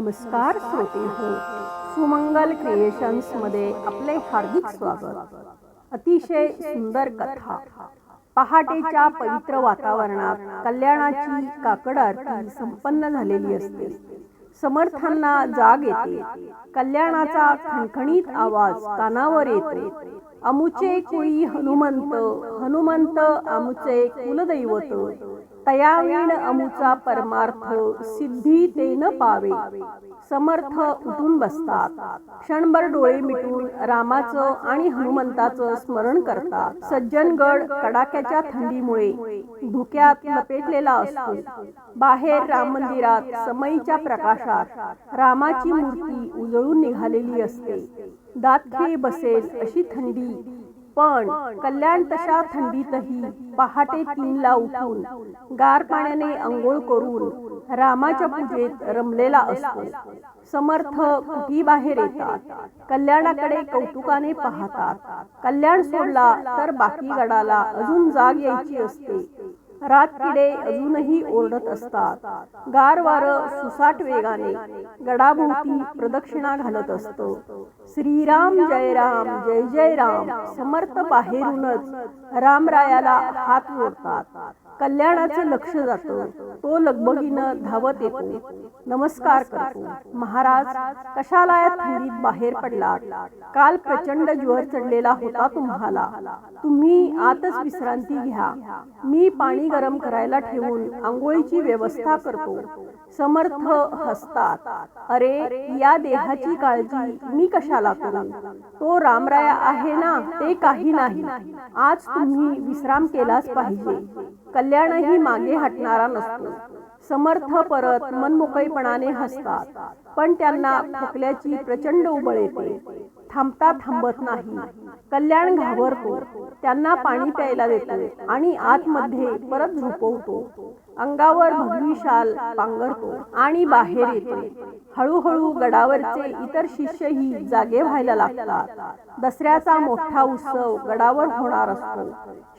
नमस्कार श्रोते हो. सुमंगल क्रिएशन्समध्ये आपले हार्दिक स्वागत. अतिशय सुंदर कथा. पहाटेच्या पवित्र वातावरणात कल्याणाची काकड आरती संपन्न झालेली असते. समर्थांना जाग येते. कल्याणाचा खणखणीत आवाज कानावर येतो. अमुचे कुळी हनुमंत हनुमंत आमुचे कुलदैवत. तयावीण अमुचा परमार्थ सिद्धी ते न पावे. समर्थ उठून बसतात. क्षणभर डोळे मिटून रामाचं आणि हनुमंताचं स्मरण करतात. सज्जनगड कडाक्याच्या थंडीमुळे धुक्यात लपेटलेला असतो. बाहेर राम मंदिरात समईच्या प्रकाशात रामाची मूर्ती उजळून निघालेली असते. दातखे बसेल अशी थंडी पण कल्याण तशा थंडीतही पहाटे तीनला उठून गार पाण्याने अंघोळ करून रामाच्या पूजेत रमलेला असतो. समर्थ कुठी बाहेर येतात. कल्याणाकडे कौतुकाने पाहतात. कल्याण सोडला तर बाकी गडाला अजून जाग यायची असते. रात किडे अजूनही ओरडत असतात. गार वार सुसाट वेगाने गडाभोवती प्रदक्षिणा घालत असतो. श्रीराम जय राम जय जय राम समर्थ बाहेरूनच रामरायाला हात जोडतात. कल्याणाचं लक्ष जातं. तो लगबगीनं धावत येतो. नमस्कार करतो. महाराज कशाला या थंडीत बाहेर पडला काल प्रचंड ज्वर चढलेला होता तुम्हाला. तुम्ही आतच विश्रांती घ्या. मी पाणी गरम करायला ठेवून आंघोळीची व्यवस्था करतो. समर्थ हसतात. अरे या देहाची काळजी मी कशाला करू? तो रामराया आहे ना ते काही नाही. आज तुम्ही विश्राम केलाच पाहिजे. कल्याणही मागे हटणारा नसतो. समर्थ परत मनमोकळीपणाने हसतात पण त्यांना खोकल्याची प्रचंड उबळ येते. थांबता थांबत नाही. कल्याण घाबरतो. त्यांना पाणी प्यायला देतो आणि आतमध्ये परत झोपवतो. अंगावर भगवी शाल पांघरतो आणि बाहेर येतो. हळूहळू गडावरचे इतर शिष्यही जागे व्हायला लागतात. दसऱ्याचा मोठा उत्सव गडावर होणार असतो.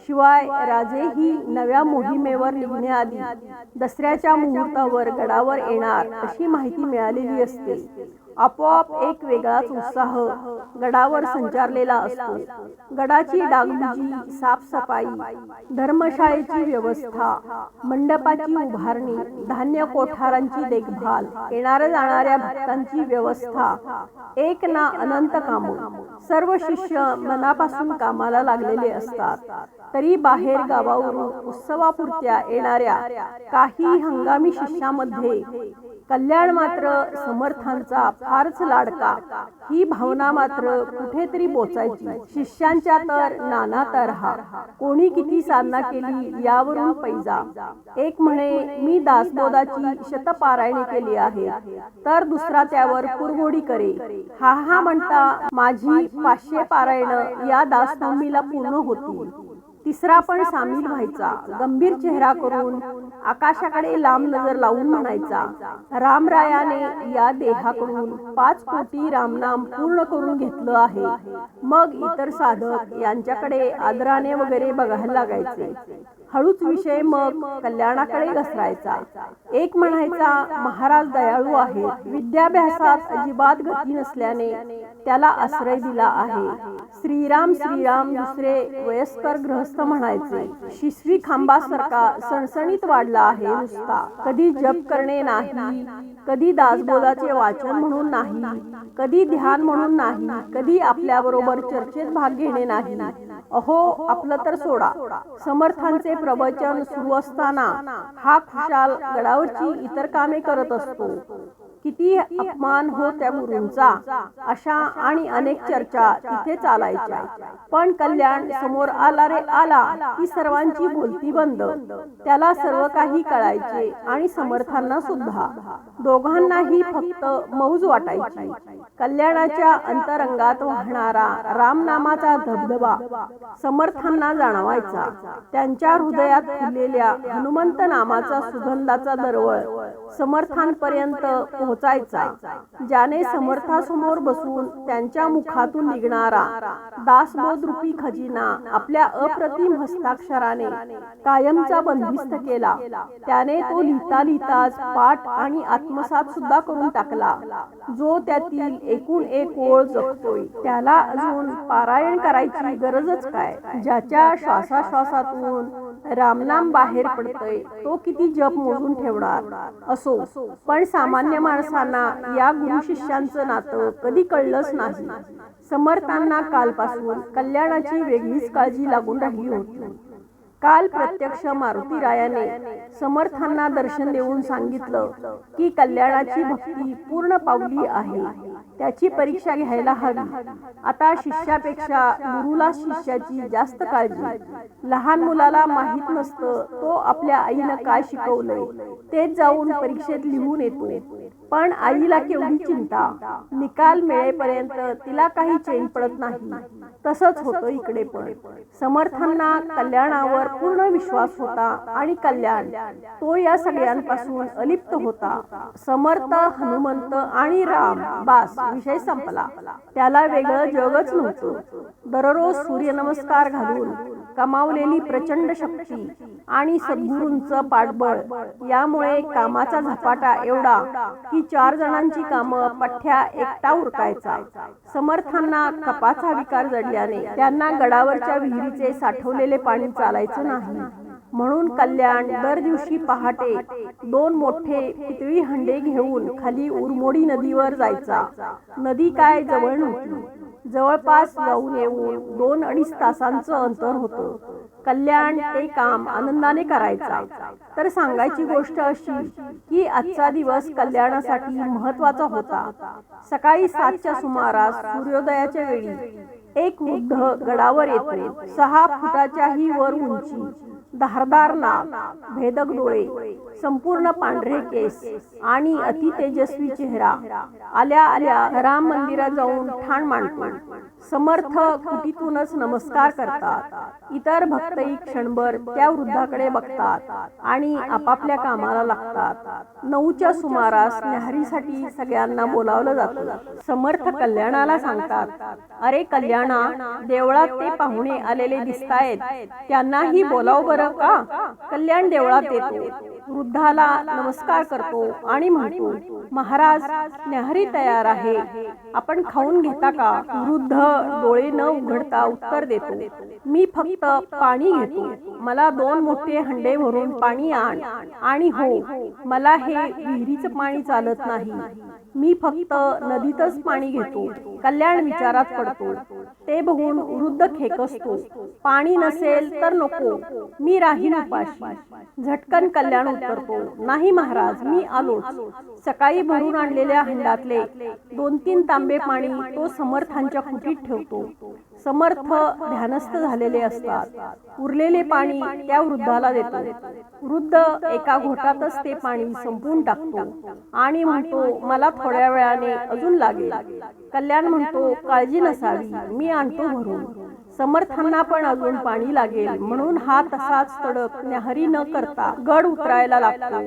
शिवाय राजेही नव्या मोहिमेवर निघण्याआधी दसऱ्याच्या मुहूर्तावर गडावर येणार अशी माहिती मिळालेली असते. आपोआप एक वेगळाच उत्साह गडावर संचारलेला असतो. गडाची डागडुजी साफसफाई धर्मशाळेची व्यवस्था मंडपाची उभारणी धान्य कोठारांची देखभाल येणाऱ्या जाणाऱ्या भक्तांची व्यवस्था एक ना अनंत काम. सर्व शिष्य मनापासून कामाला लागलेले असतात. तरी बाहेर गावावरून उत्सवापुरत्या येणाऱ्या काही हंगामी शिष्यामध्ये कल्याण मात्र समर्थांचा फारच लाडका. ही भावना मात्र कुठेतरी बोचायची. शिष्यांच्या तर नाना तऱ्हा कोणी किती साधना केली यावरून पैजा. एक म्हणे मी दासबोधाची शतपारायणे केली आहे. तर दुसरा त्यावर कुरघोडी करे. हा हा म्हणता माझी पाचशे पारायण या दासनवमीला पूर्ण होती. तिसरा पण सामील व्हायचा. गंभीर चेहरा करून आकाशाकडे लांब नजर लावून म्हणायचा रामरायाने या देहाकडून पाच कोटी रामनाम पूर्ण करून घेतलं आहे. मग इतर साधक यांच्याकडे आदराने वगैरे बघायला लागायचे. हळूच विषय मग कल्याणाकडे घसरायचा. एक म्हणायचा महाराज दयाळू आहे विद्याभ्यासात अजिबात गती नसल्याने त्याला आश्रय दिला आहे. श्रीराम श्रीराम दुसरे वयस्कर गृहस्थ म्हणायचे शिशवी खांबासारखा सणसणीत वाढला आहे नुसता. कधी जप करणे नाही कधी दासबोधाचे वाचन म्हणून नाही कधी ध्यान म्हणून नाही कधी आपल्या बरोबर चर्चेत भाग घेणे नाही. अहो आपलं तर सोडा. समर्थांचे प्रवचन सुरू असताना हा खुशाल गडावरची इतर कामे करत असतो. किती अपमान हो त्या गुरूंचा? अशा आणि अनेक चर्चा तिथे चालायच्या. पण कल्याण समोर आला रे आला की सर्वांची बोलती बंद. त्याला सर्व काही कळायचे आणि समर्थांना सुद्धा. दोघांनाही फक्त मौज वाटायची. कल्याणाच्या अंतरंगात वाहणारा रामनामाचा धबधबा समर्थांना जाणवायचा. त्यांच्या हृदयात फुललेल्या हनुमंत नामाचा सुगंधाचा दरवळ समर्थांपर्यंत पोहोचायचा. ज्याने समर्थासमोर बसून त्यांच्या मुखातून निघणारा दासबोध रूपी खजिना आपल्या अप्रतिम हस्ताक्षराने कायमचा बंदिस्त केला. त्याने तो लिहिता लिहिताच पाठ आणि आत्मसात सुद्धा करून टाकला. जो त्यातील एकूण एक ओळ जगतोय त्याला अजून पारायण करायची गरजच काय? ज्याच्या श्वासाश्वासातून रामनाम बाहेर पडतोय तो किती जप मोजून ठेवणार? असो. पण सामान्य माणसांना या गुरु शिष्यांचं नातं कधी कळलंच नाही. समर्थांना कालपासून कल्याणाची वेगळीच काळजी लागून राहिली होती. काल प्रत्यक्ष मारुतीरायाने समर्थांना दर्शन देऊन सांगितलं की कल्याणाची भक्ती पूर्ण पावली आहे. त्याची परीक्षा घ्यायला हवी. आता शिष्यापेक्षा गुरुला शिष्याची जास्त काळजी. लहान मुलाला माहीत नसतं तो आपल्या आईनं काय शिकवलंय? तेच जाऊन परीक्षेत लिहून येतो. पण आईला केवढी चिंता. निकाल मिळेपर्यंत तिला काही चैन पडत नाही. तसंच होतं इकडे पण. समर्थांना कल्याणावर पूर्ण विश्वास होता आणि कल्याण. तो या सगळ्यांपासून अलिप्त होता. समर्थ हनुमंत आणि राम. बास विषय संपला. त्याला वेगळं जगच नव्हतं. दररोज सूर्यनमस्कार घालून कमावलेली प्रचंड शक्ती आणि सद्गुरूंच पाठबळ यामुळे कामाचा झपाटा एवढा की चार जणांची कामं पठ्ठ्या एकटा उरकायचा. समर्थांना कपाचा विकार जडल्याने त्यांना गडावरच्या विहिरीचे साठवलेले पाणी चालायचं नाही. म्हणून कल्याण दर दिवशी पहाटे दोन मोठे पितळी हंडे घेऊन खाली उरमोडी नदीवर जायचा. नदी काय जवळ नव्हती. जवळपास जाऊन येऊन दोन अडीच तासांचं अंतर होतं. कल्याण ते काम आनंदाने करायचा. तर सांगायची गोष्ट अशी की आजचा दिवस कल्याणासाठी महत्त्वाचा होता. सकाळी सातच्या सुमारास सूर्योदयाच्या वेळी एक वृद्ध गडावर येतो. सहा फुटाच्याही वर उंची. धारदार नाक भेदक डोळे संपूर्ण पांढरे केस आणि अति तेजस्वी चेहरा आल्या आल्या राम मंदिरात जाऊन ठाण मांडतो. समर्थ कुटीतूनच नमस्कार करतात. इतर भक्तही क्षणभर त्या वृद्धाकडे बघतात आणि आपापल्या कामाला लागतात. नऊच्या सुमारास न्याहारीसाठी सगळ्यांना बोलावलं जातं. समर्थ कल्याणाला सांगतात अरे कल्याणा देवळात ते पाहुणे आलेले दिसतायत. त्यांनाही बोलाव बरं का? कल्याण देवळात येतो. वृद्धाला नमस्कार करतो आणि म्हणतो महाराज न्याहारी तयार आहे. आपण खाऊन घेता का? वृद्ध डोळे न उघडता उत्तर देतो. मी फक्त पाणी घेतो. मला दोन मोठे हंडे भरून पाणी आण. आणि हो मला हे विहिरीचं पाणी चालत नाही. मी फक्त नदीतच पाणी घेतो कल्याण विचारात पडतो. ते बघून वृद्ध खेकसतो. पाणी नसेल तर नको मी राहीन उपाशी. झटकन कल्याण उतरतो. नाही महाराज मी आलोच. सकाळी भरून आणलेल्या हंडातले दोन तीन तांबे पाणी तो समर्थांच्या कुटीत ठेवतो. समर्थ ध्यानस्थ झालेले असतात. उरलेले पाणी त्या वृद्धाला देतो. वृद्ध एका घोटातच ते पाणी संपून टाकतो आणि म्हणतो मला थोड्या वेळाने अजून लागेल. कल्याण म्हणतो काळजी नसावी मी आणतो भरून. समर्थांना पण अजून पाणी लागेल. म्हणून हा तसाच तडक न्याहरी न करता गड उतरायला लागतो.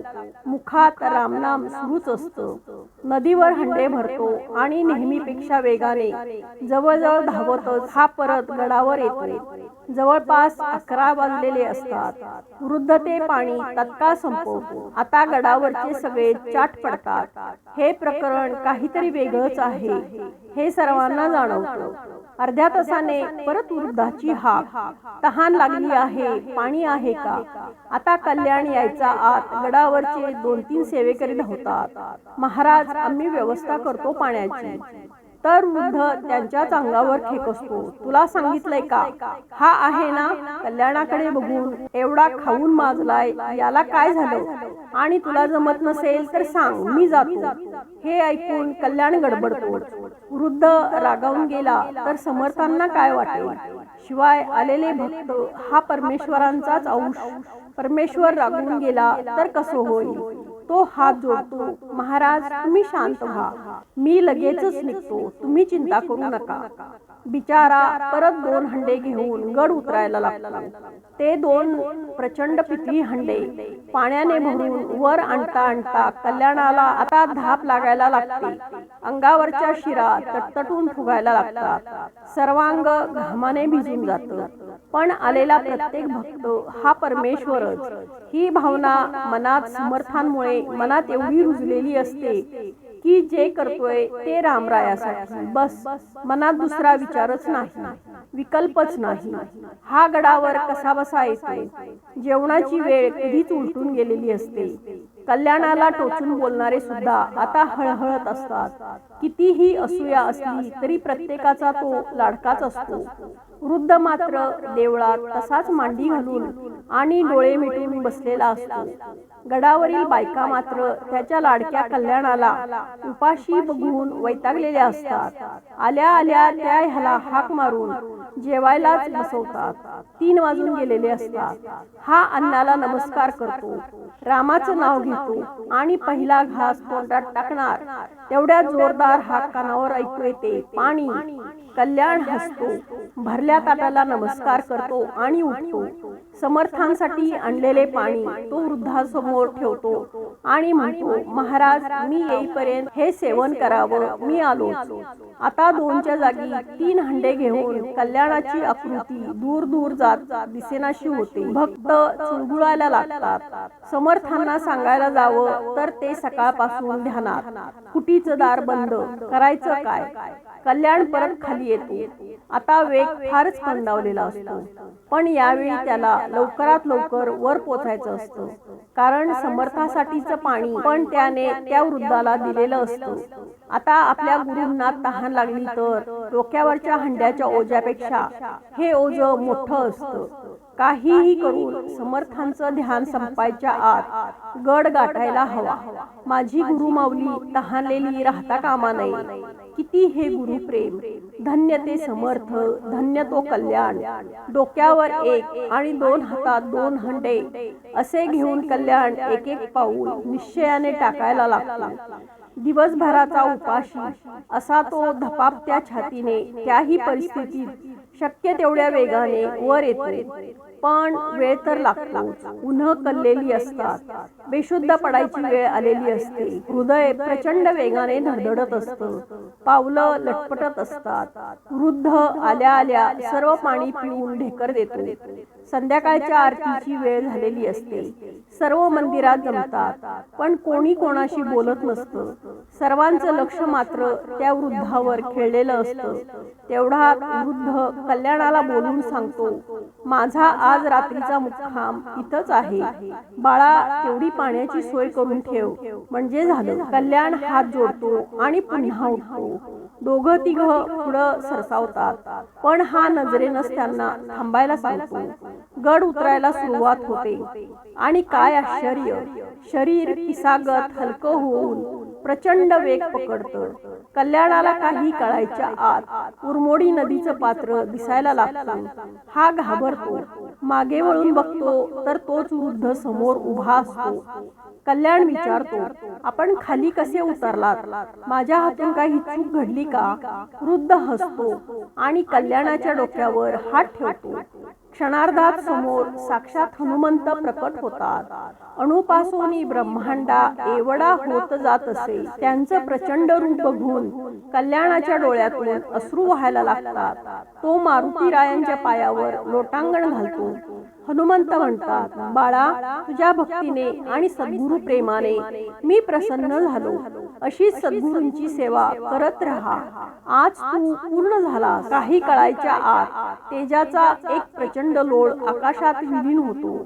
मुखात रामनाम सुरूच असतं. नदीवर हंडे भरतो आणि नेहमीपेक्षा वेगाने जवळजवळ धावतच. हा परत गडावर येतो जवळपास अकरा वाजलेले असतात. वृद्ध ते पाणी तत्काळ संपवतो आता गडावरचे सगळे चाट पडतात. हे प्रकरण काहीतरी वेगळंच आहे. हे सर्वांना जाणवतं. अर्ध्या तासाने परत वृद्धाची हाक. तहान लागली आहे. पाणी आहे का? आता कल्याण यायचा आत गडावरचे दोन तीन सेवेकरी धावतात. महाराज आम्ही व्यवस्था करतो पाण्याची. तर वृद्ध त्यांच्याच अंगावर खेकसतो तुला सांगितलंय का? हा आहे ना? कल्याणाकडे बघून एवढा खाऊन माजलाय. याला काय झालं? आणि तुला जमत नसेल तर सांग मी जातो. हे ऐकून कल्याण गडबडतो. वृद्ध रागावून गेला तर समर्थांना काय वाटेल? शिवाय आलेले भक्त हा परमेश्वरांचाच अंश. परमेश्वर रागवून गेला तर कसं होईल? तो हात जोडतो. महाराज तुम्ही शांत व्हा. मी लगेचच निघतो. तुम्ही चिंता करू नका. बिचारा परत दोन हंडे घेऊन गड उतरायला लागतो. ते दोन प्रचंड पितळी हंडे पाण्याने भरून वर आणता आणता कल्याणाला आता धाप लागायला लागते. अंगावरच्या शिरा तटतटून फुगायला लागतात. सर्वांग घामाने भिजून जातं. पण आलेला प्रत्येक भक्त हा परमेश्वरच. ही भावना मनात समर्थांमुळे मनात एवढी रुजलेली असते की जे करतोय ते रामरायासाठी बस मनात दुसरा विचारच नाही विकल्पच नाही. हा गडावर कसा बसा येतो जेवणाची वेळ कधीच उलटून गेलेली असते. कल्याणाला टोचून बोलणारे सुद्धा आता हळहळत असतात. कितीही असूया असली तरी प्रत्येकाचा तो लाडकाच असतो. वृद्ध मात्र देवळात तसाच मांडी घालून आणि डोळे मिटून बसलेला असतो. गडावरील बायका मात्र त्याच्या लाडक्या कल्याणाला उपाशी बघून वैतागलेल्या असतात. आल्या आल्या त्या ह्याला हाक मारून जेवायलाच बसवतात. तीन वाजून गेलेले असतात. हा अन्नाला नमस्कार करतो. रामाचं नाव घेतो आणि पहिला घास तोंडात टाकणार. तेवढ्या जोरदार हा कानावर ऐकू येते. पाणी कल्याण हसतो. भरल्या ताटाला नमस्कार करतो आणि उठतो. समर्थांसाठी आणलेले पाणी तो वृद्धासमोर ठेवतो आणि म्हणतो महाराज मी येईपर्यंत हे सेवन करावं मी आलो आता दोनच्या जागी तीन हंडे घेऊन कल्याणाची आकृती दूर दूर जात दिसेनाशी होते. भक्त चुळबुळायला लागतात. समर्थांना सांगायला जावं तर ते सकाळपासून ध्यानात. कुटीचं दार बंद. करायचं काय? कल्याण परत खाली येतो. आता वेग फारच मंदावलेला असतो. पण यावेळी त्याला लवकरात लवकर वर पोचायचं असतं. कारण समर्थासाठीचं पाणी पण त्याने त्या वृद्धाला दिलेलं असतं. आता आपल्या गुरुंना तहान लागली तर डोक्यावरच्या हंड्याच्या ओझ्यापेक्षा हे ओझ मोठं असतं. काहीही करून समर्थांचं ध्यान संपायच्या आत गड गाठायला हवा. माझी गुरुमाऊली तहानलेली राहता कामा नये. किती हे गुरुप्रेम धन्य ते समर्थ धन्य तो कल्याण. डोक्यावर एक आणि दोन हातात दोन हंडे. असे घेऊन कल्याण एक एक पाऊल निश्चयाने टाकायला लागतो. दिवसभराचा उपाशी. असा तो धपापत्या छातीने त्याही परिस्थितीत शक्य तेवढ्या वेगाने वर येतो. पण वेळ तर लागतो उन्ह कललेली असतात. बेशुद्ध पडायची वेळ आलेली असते. हृदय प्रचंड वेगाने धडधडत असतं. पावलं लटपटत असतात. वृद्ध आल्या आल्या सर्व पाणी पिऊन ढेकर देतो. संध्याकाळच्या आरतीची वेळ झालेली असते. सर्व मंदिरात जमतात. पण कोणी कोणाशी बोलत नसतं. सर्वांचं लक्ष मात्र त्या वृद्धावर खेळलेलं असतं. तेवढा वृद्ध कल्याणाला बोलून सांगतो माझा आज रात्रीचा मुक्काम इथंच आहे. बाळा तेवढी पाण्याची सोय करून ठेव. म्हणजे झालं. कल्याण हात जोडतो आणि पुन्हा उठतो. दोघं तिघ पुढं सरसावतात. पण हा नजरेनच त्यांना थांबायला सांगतो. गड उतरायला सुरुवात होते. आणि काय आश्चर्य. शरीर पिसागत हलकं होऊन प्रचंड वेग पकडतं कल्याणाला काही कळायच्या आत उरमोडी नदीचं पात्र दिसायला लागतं. हा घाबरतो. मागे वळून बघतो तर तोच वृद्ध समोर उभा असतो. कल्याण विचारतो आपण खाली कसे उतरलात? माझ्या हातून काही चूक घडली का? वृद्ध हसतो आणि कल्याणाच्या डोक्यावर हात ठेवतो. क्षणार्धात समोर साक्षात हनुमंत प्रकट होतात. अणुपासून ब्रह्मांडा एवढा होत जात असे त्यांचं प्रचंड रूप बघून कल्याणाच्या डोळ्यातून अश्रू व्हायला लागतात. तो मारुतीरायांच्या पायावर लोटांगण घालतो. हनुमंत म्हणतात बाळा तुझ्या भक्तीने आणि सद्गुरु प्रेमाने मी प्रसन्न झालो. अशीच सद्गुरूंची सेवा करत राहा. आज तू पूर्ण झाला काही कळायच्या आत तेजाचा एक प्रचंड लोळ आकाशात विलीन होतो.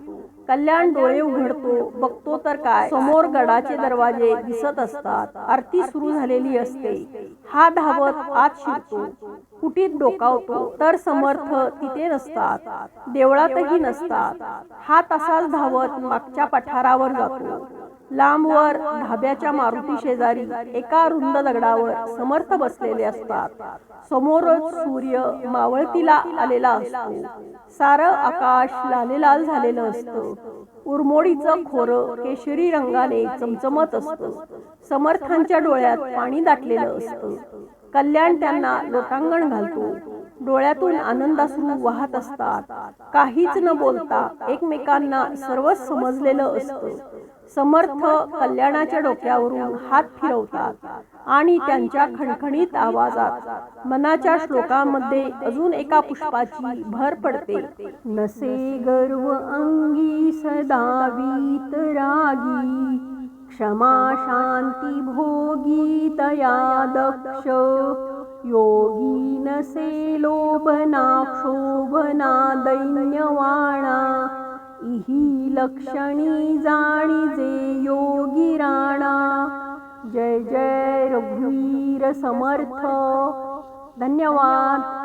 कल्याण डोळे उघडतो. बघतो तर काय? समोर गडाचे दरवाजे दिसत असतात. आरती सुरू झालेली असते. हा धावत आत शिरतो. कुटीत डोकावतो तर समर्थ तिथे नसतात. देवळातही नसतात. हा तसाच धावत मागच्या पठारावर जातो. लांबवर धाब्याच्या मारुती शेजारी एका रुंद दगडावर समर्थ बसलेले असतात. समोरच सूर्य मावळतीला आलेला असतो. सारं आकाश लालेलाल झालेलं असतं. उरमोडीचं खोरं केशरी रंगाने चमचमत असतं. समर्थांच्या डोळ्यात पाणी दाटलेलं असतं. कल्याण त्यांना लोटांगण घालतो. डोळ्यातून आनंदासून वाहत असतात. काहीच न बोलता एकमेकांना सर्वच समजलेलं असतं. समर्थ कल्याणाच्या डोक्यावरून हात फिरवतात आणि त्यांच्या खणखणीत आवाजात मनाच्या श्लोकामध्ये अजून एका पुष्पाची भर पडते. नसे गर्व अंगी सदावीत रागी. क्षमा शांती भोगीतया दक्ष योगी न से लोभनाक्षोभना दैन्यवाणा इही लक्षणी जाणीजे योगी राणा जय जय रघुवीर समर्थ। धन्यवाद।